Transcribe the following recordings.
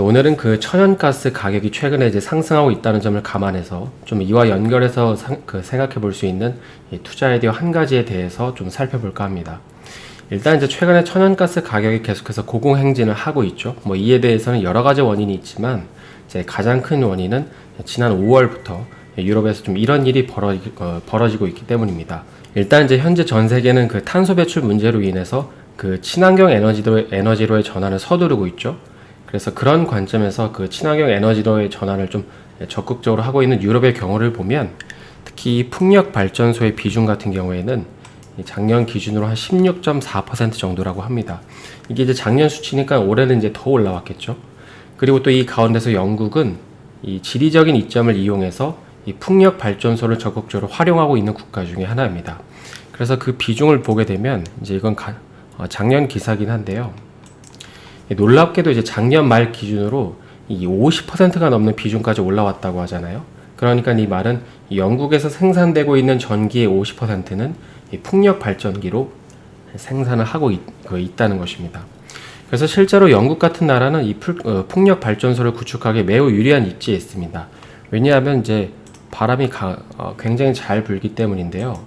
오늘은 그 천연가스 가격이 최근에 이제 상승하고 있다는 점을 감안해서 좀 이와 연결해서 상- 그 생각해 볼 수 있는 이 투자 아이디어 한 가지에 대해서 좀 살펴볼까 합니다. 일단 이제 최근에 천연가스 가격이 계속해서 고공행진을 하고 있죠. 뭐 이에 대해서는 여러 가지 원인이 있지만 이제 가장 큰 원인은 지난 5월부터 유럽에서 좀 이런 일이 벌어, 어, 벌어지고 있기 때문입니다. 일단 이제 현재 전 세계는 그 탄소 배출 문제로 인해서 그 친환경 에너지로, 에너지로의 전환을 서두르고 있죠. 그래서 그런 관점에서 그 친환경 에너지로의 전환을 좀 적극적으로 하고 있는 유럽의 경우를 보면 특히 이 풍력 발전소의 비중 같은 경우에는 이 작년 기준으로 한 16.4% 정도라고 합니다. 이게 이제 작년 수치니까 올해는 이제 더 올라왔겠죠. 그리고 또 이 가운데서 영국은 이 지리적인 이점을 이용해서 이 풍력 발전소를 적극적으로 활용하고 있는 국가 중에 하나입니다. 그래서 그 비중을 보게 되면 이제 이건 가- 어, 작년 기사긴 한데요. 예, 놀랍게도 이제 작년 말 기준으로 이 50%가 넘는 비중까지 올라왔다고 하잖아요. 그러니까 이 말은 이 영국에서 생산되고 있는 전기의 50%는 이 풍력 발전기로 생산을 하고 있, 그 있다는 것입니다. 그래서 실제로 영국 같은 나라는 이 풀- 어, 풍력 발전소를 구축하기 매우 유리한 입지에 있습니다. 왜냐하면 이제 바람이 가- 어, 굉장히 잘 불기 때문인데요.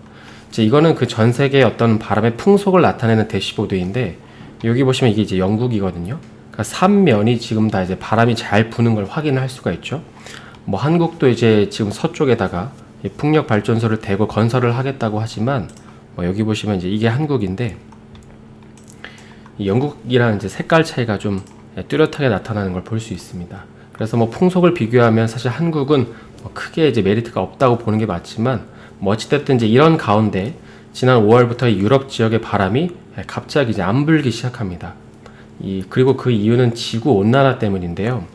이제 이거는 그 전 세계의 어떤 바람의 풍속을 나타내는 대시보드인데 여기 보시면 이게 이제 영국이거든요. 그러니까 삼면이 지금 다 이제 바람이 잘 부는 걸 확인할 수가 있죠. 뭐 한국도 이제 지금 서쪽에다가 이 풍력 발전소를 대고 건설을 하겠다고 하지만 뭐 여기 보시면 이제 이게 한국인데 이 영국이랑 이제 색깔 차이가 좀 뚜렷하게 나타나는 걸 볼 수 있습니다. 그래서 뭐 풍속을 비교하면 사실 한국은 뭐 크게 이제 메리트가 없다고 보는 게 맞지만 뭐 어찌됐든 이제 이런 가운데 지난 5월부터 이 유럽 지역의 바람이 갑자기 이제 안 불기 시작합니다. 이 그리고 그 이유는 지구 온난화 때문인데요.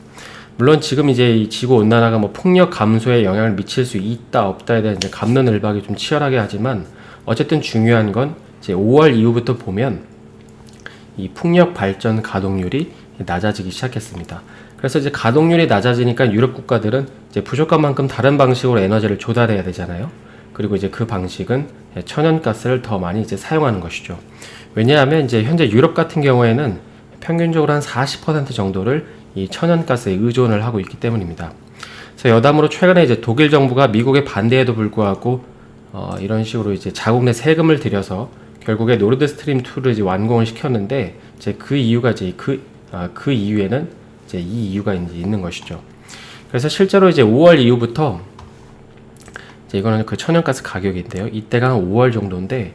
물론 지금 이제 이 지구 온난화가 뭐 풍력 감소에 영향을 미칠 수 있다 없다에 대한 이제 감론을박이 좀 치열하게 하지만 어쨌든 중요한 건 이제 5월 이후부터 보면 이 풍력 발전 가동률이 낮아지기 시작했습니다. 그래서 이제 가동률이 낮아지니까 유럽 국가들은 이제 부족한 만큼 다른 방식으로 에너지를 조달해야 되잖아요. 그리고 이제 그 방식은 천연가스를 더 많이 이제 사용하는 것이죠. 왜냐하면 이제 현재 유럽 같은 경우에는 평균적으로 한 40% 정도를 이 천연가스에 의존을 하고 있기 때문입니다. 그래서 여담으로 최근에 이제 독일 정부가 미국의 반대에도 불구하고 어, 이런 식으로 이제 자국 내 세금을 들여서 결국에 노르드 스트림 2를 이제 완공을 시켰는데 이제 그 이유가 이제 그, 아, 그 이유에는 이제 이 이유가 이제 있는 것이죠. 그래서 실제로 이제 5월 이후부터 이제 이거는 그 천연가스 가격인데요. 이때가 한 5월 정도인데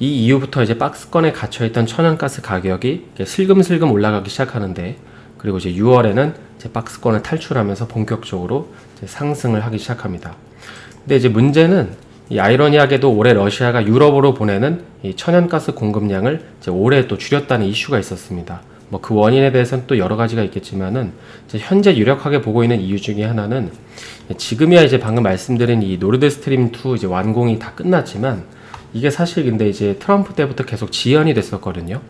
이 이후부터 이제 박스권에 갇혀있던 천연가스 가격이 슬금슬금 올라가기 시작하는데 그리고 이제 6월에는 이제 박스권을 탈출하면서 본격적으로 상승을 하기 시작합니다. 근데 이제 문제는 이 아이러니하게도 올해 러시아가 유럽으로 보내는 이 천연가스 공급량을 올해 또 줄였다는 이슈가 있었습니다. 뭐 그 원인에 대해서는 또 여러 가지가 있겠지만은 현재 유력하게 보고 있는 이유 중에 하나는 지금이야 이제 방금 말씀드린 이 노르드 스트림 2 이제 완공이 다 끝났지만 이게 사실 근데 이제 트럼프 때부터 계속 지연이 됐었거든요.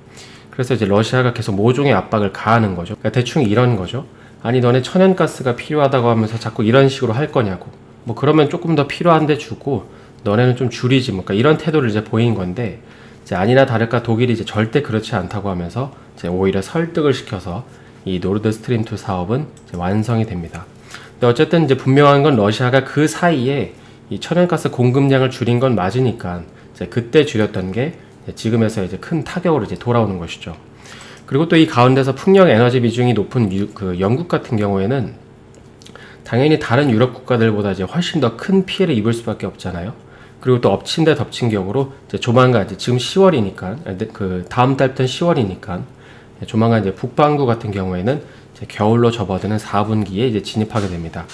그래서 이제 러시아가 계속 모종의 압박을 가하는 거죠. 그러니까 대충 이런 거죠. 아니 너네 천연가스가 필요하다고 하면서 자꾸 이런 식으로 할 거냐고. 뭐 그러면 조금 더 필요한데 주고 너네는 좀 줄이지 뭐 그러니까 이런 태도를 이제 보인 건데 이제 아니나 다를까 독일이 이제 절대 그렇지 않다고 하면서 이제 오히려 설득을 시켜서 이 노르드 스트림 2 사업은 이제 완성이 됩니다. 근데 어쨌든 이제 분명한 건 러시아가 그 사이에 이 천연가스 공급량을 줄인 건 맞으니까 그때 줄였던 게 지금에서 이제 큰 타격으로 이제 돌아오는 것이죠. 그리고 또 이 가운데서 풍력 에너지 비중이 높은 유- 그 영국 같은 경우에는 당연히 다른 유럽 국가들보다 이제 훨씬 더 큰 피해를 입을 수밖에 없잖아요. 그리고 또 엎친 데 덮친 격으로 이제 조만간 이제 지금 10월이니까 그 다음 달부터 10월이니까 조만간 이제 북반구 같은 경우에는 이제 겨울로 접어드는 4분기에 이제 진입하게 됩니다.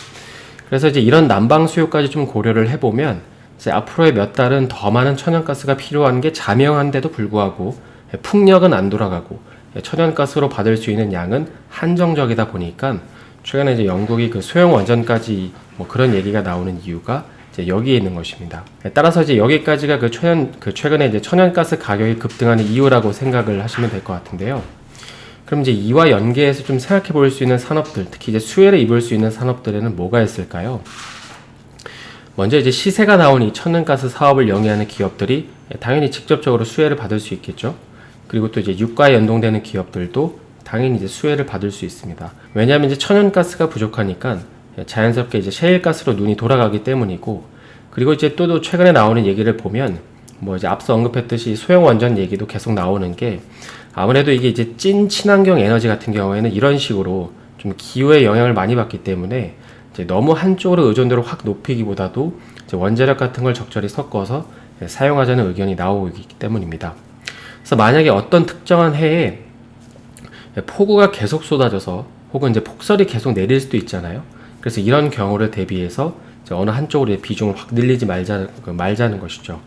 그래서 이제 이런 난방 수요까지 좀 고려를 해보면 이제 앞으로의 몇 달은 더 많은 천연가스가 필요한 게 자명한데도 불구하고 풍력은 안 돌아가고 천연가스로 받을 수 있는 양은 한정적이다 보니까 최근에 이제 영국이 그 소형 원전까지 뭐 그런 얘기가 나오는 이유가 이제 여기에 있는 것입니다. 따라서 이제 여기까지가 그 최근 그 최근에 이제 천연가스 가격이 급등하는 이유라고 생각을 하시면 될 것 같은데요. 그럼 이제 이와 연계해서 좀 생각해 볼 수 있는 산업들, 특히 이제 수혜를 입을 수 있는 산업들에는 뭐가 있을까요? 먼저 이제 시세가 나온 이 천연가스 사업을 영위하는 기업들이 당연히 직접적으로 수혜를 받을 수 있겠죠. 그리고 또 이제 유가에 연동되는 기업들도 당연히 이제 수혜를 받을 수 있습니다. 왜냐하면 이제 천연가스가 부족하니까 자연스럽게 이제 셰일가스로 눈이 돌아가기 때문이고 그리고 이제 또, 또 최근에 나오는 얘기를 보면 뭐 이제 앞서 언급했듯이 소형 원전 얘기도 계속 나오는 게 아무래도 이게 이제 찐 친환경 에너지 같은 경우에는 이런 식으로 좀 기후에 영향을 많이 받기 때문에 너무 한쪽으로 의존도를 확 높이기보다도 원자력 같은 걸 적절히 섞어서 사용하자는 의견이 나오기 때문입니다. 그래서 만약에 어떤 특정한 해에 폭우가 계속 쏟아져서 혹은 이제 폭설이 계속 내릴 수도 있잖아요. 그래서 이런 경우를 대비해서 어느 한쪽으로 비중을 확 늘리지 말자, 그 말자는 것이죠.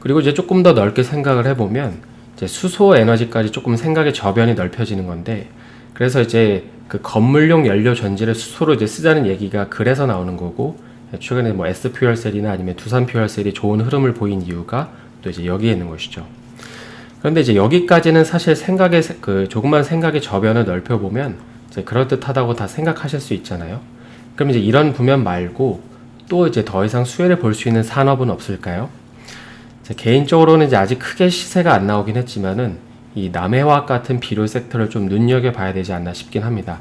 그리고 이제 조금 더 넓게 생각을 해보면 수소 에너지까지 조금 생각의 저변이 넓혀지는 건데 그래서 이제 그 건물용 연료 전지를 수소로 이제 쓰자는 얘기가 그래서 나오는 거고 최근에 뭐 S 퓨얼셀이나 아니면 두산 퓨얼셀이 좋은 흐름을 보인 이유가 또 이제 여기에 있는 것이죠. 그런데 이제 여기까지는 사실 생각의 그 조금만 생각의 저변을 넓혀 보면 이제 그럴 듯하다고 다 생각하실 수 있잖아요. 그럼 이제 이런 부면 말고 또 이제 더 이상 수혜를 볼 수 있는 산업은 없을까요? 개인적으로는 이제 아직 크게 시세가 안 나오긴 했지만은 이 남해화학 같은 비료 섹터를 좀 눈여겨봐야 되지 않나 싶긴 합니다.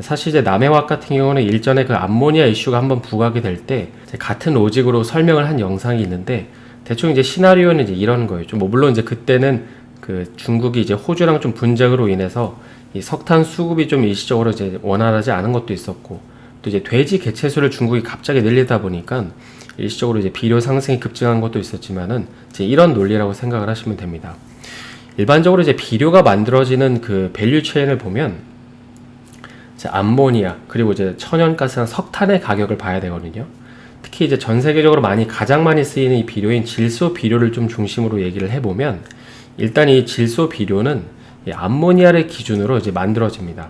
사실 이제 남해화학 같은 경우는 일전에 그 암모니아 이슈가 한번 부각이 될 때 같은 로직으로 설명을 한 영상이 있는데 대충 이제 시나리오는 이제 이런 거예요. 좀 뭐 물론 이제 그때는 그 중국이 이제 호주랑 좀 분쟁으로 인해서 이 석탄 수급이 좀 일시적으로 이제 원활하지 않은 것도 있었고 또 이제 돼지 개체수를 중국이 갑자기 늘리다 보니까 일시적으로 이제 비료 상승이 급증한 것도 있었지만은 이제 이런 논리라고 생각을 하시면 됩니다. 일반적으로 이제 비료가 만들어지는 그 밸류 체인을 보면 이제 암모니아 그리고 이제 천연가스랑 석탄의 가격을 봐야 되거든요. 특히 이제 전 세계적으로 많이 가장 많이 쓰이는 이 비료인 질소 비료를 좀 중심으로 얘기를 해보면 일단 이 질소 비료는 이 암모니아를 기준으로 이제 만들어집니다.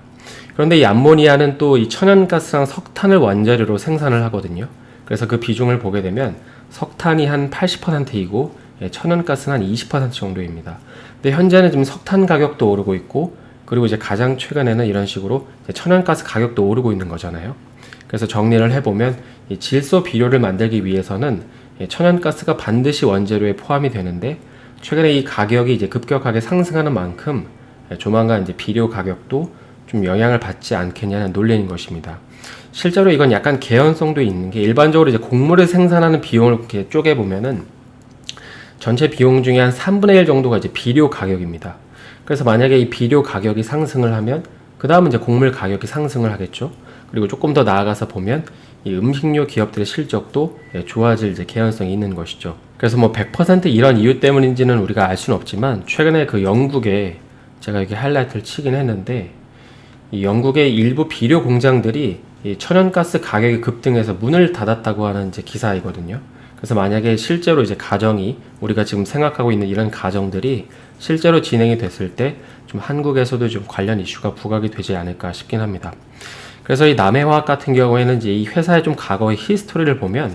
그런데 이 암모니아는 또 이 천연가스랑 석탄을 원자료로 생산을 하거든요. 그래서 그 비중을 보게 되면 석탄이 한 80%이고 예, 천연가스는 한 20% 정도입니다. 근데 현재는 지금 석탄 가격도 오르고 있고 그리고 이제 가장 최근에는 이런 식으로 천연가스 가격도 오르고 있는 거잖아요. 그래서 정리를 해보면 이 질소 비료를 만들기 위해서는 예, 천연가스가 반드시 원재료에 포함이 되는데 최근에 이 가격이 이제 급격하게 상승하는 만큼 예, 조만간 이제 비료 가격도 좀 영향을 받지 않겠냐는 논리인 것입니다. 실제로 이건 약간 개연성도 있는 게 일반적으로 이제 곡물을 생산하는 비용을 이렇게 쪼개 보면은 전체 비용 중에 한 3분의 1 정도가 이제 비료 가격입니다. 그래서 만약에 이 비료 가격이 상승을 하면 그 다음은 이제 곡물 가격이 상승을 하겠죠. 그리고 조금 더 나아가서 보면 이 음식료 기업들의 실적도 예, 좋아질 이제 개연성이 있는 것이죠. 그래서 뭐 100% 이런 이유 때문인지는 우리가 알 수는 없지만 최근에 그 영국에 제가 이렇게 하이라이트를 치긴 했는데 이 영국의 일부 비료 공장들이 이 천연가스 가격이 급등해서 문을 닫았다고 하는 이제 기사이거든요. 그래서 만약에 실제로 이제 가정이 우리가 지금 생각하고 있는 이런 가정들이 실제로 진행이 됐을 때 좀 한국에서도 좀 관련 이슈가 부각이 되지 않을까 싶긴 합니다. 그래서 이 남해화학 같은 경우에는 이제 이 회사의 좀 과거의 히스토리를 보면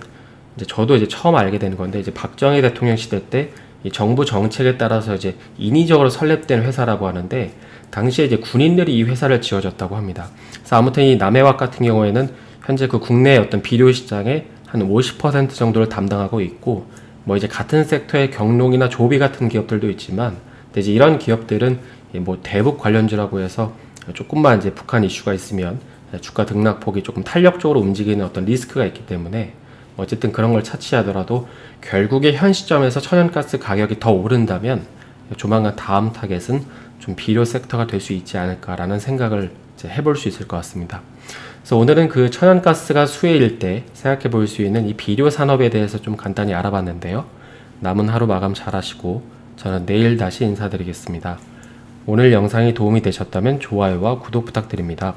이제 저도 이제 처음 알게 되는 건데 이제 박정희 대통령 시대 때이 정부 정책에 따라서 이제 인위적으로 설립된 회사라고 하는데 당시에 이제 군인들이 이 회사를 지어줬다고 합니다. 그래서 아무튼 이 남해화학 같은 경우에는 현재 그 국내 어떤 비료 시장에 한 50% 정도를 담당하고 있고 뭐 이제 같은 섹터의 경농이나 조비 같은 기업들도 있지만 이제 이런 기업들은 뭐 대북 관련주라고 해서 조금만 이제 북한 이슈가 있으면 주가 등락폭이 조금 탄력적으로 움직이는 어떤 리스크가 있기 때문에 어쨌든 그런 걸 차치하더라도 결국에 현 시점에서 천연가스 가격이 더 오른다면 조만간 다음 타겟은 좀 비료 섹터가 될 수 있지 않을까라는 생각을 해볼 수 있을 것 같습니다. 그래서 오늘은 그 천연가스가 수혜일 때 생각해 볼 수 있는 이 비료 산업에 대해서 좀 간단히 알아봤는데요. 남은 하루 마감 잘 하시고 저는 내일 다시 인사드리겠습니다. 오늘 영상이 도움이 되셨다면 좋아요와 구독 부탁드립니다.